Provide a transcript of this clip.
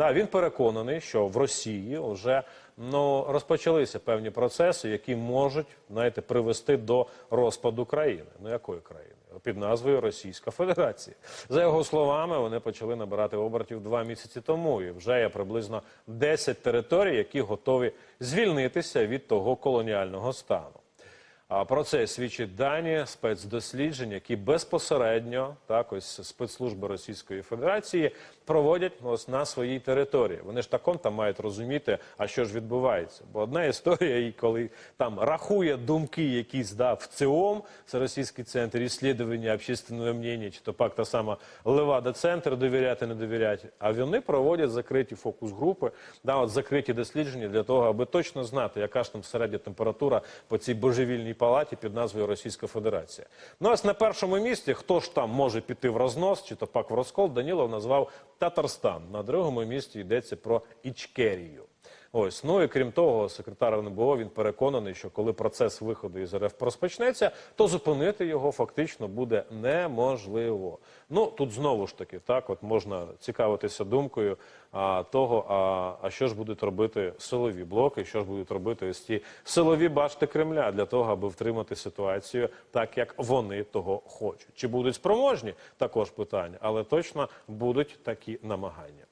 Да, він переконаний, що в Росії вже ну розпочалися певні процеси, які можуть знаєте, привести до розпаду країни. Ну якої країни? Під назвою Російська Федерація. За його словами, вони почали набирати обертів два місяці тому, і вже є приблизно 10 територій, які готові звільнитися від того колоніального стану. Про це свідчать дані спецдосліджень, які безпосередньо так ось спецслужби Російської Федерації проводять ось на своїй території. Вони ж таком там мають розуміти, а що ж відбувається. Бо одна історія, і коли там рахує думки, які здав ЦИОМ, це російський центр іслідування общественного мнення, чи то пак та сама Левада центр довіряти, не довіряти. А вони проводять закриті фокус-групи, да, от закриті дослідження для того, аби точно знати, яка ж там середня температура по цій божевільній палаті під назвою Російська Федерація. Ну ось на першому місці, хто ж там може піти в рознос, чи то пак в розкол, Данілов назвав Татарстан. На другому місці йдеться про Ічкерію. Ось ну і крім того, секретар НБО він переконаний, що коли процес виходу із РФ розпочнеться, то зупинити його фактично буде неможливо. Ну тут знову ж таки так, от можна цікавитися думкою а, того, а, а що ж будуть робити силові блоки, що ж будуть робити ось ті силові башти Кремля для того, аби втримати ситуацію так, як вони того хочуть. Чи будуть спроможні? Також питання, але точно будуть такі намагання.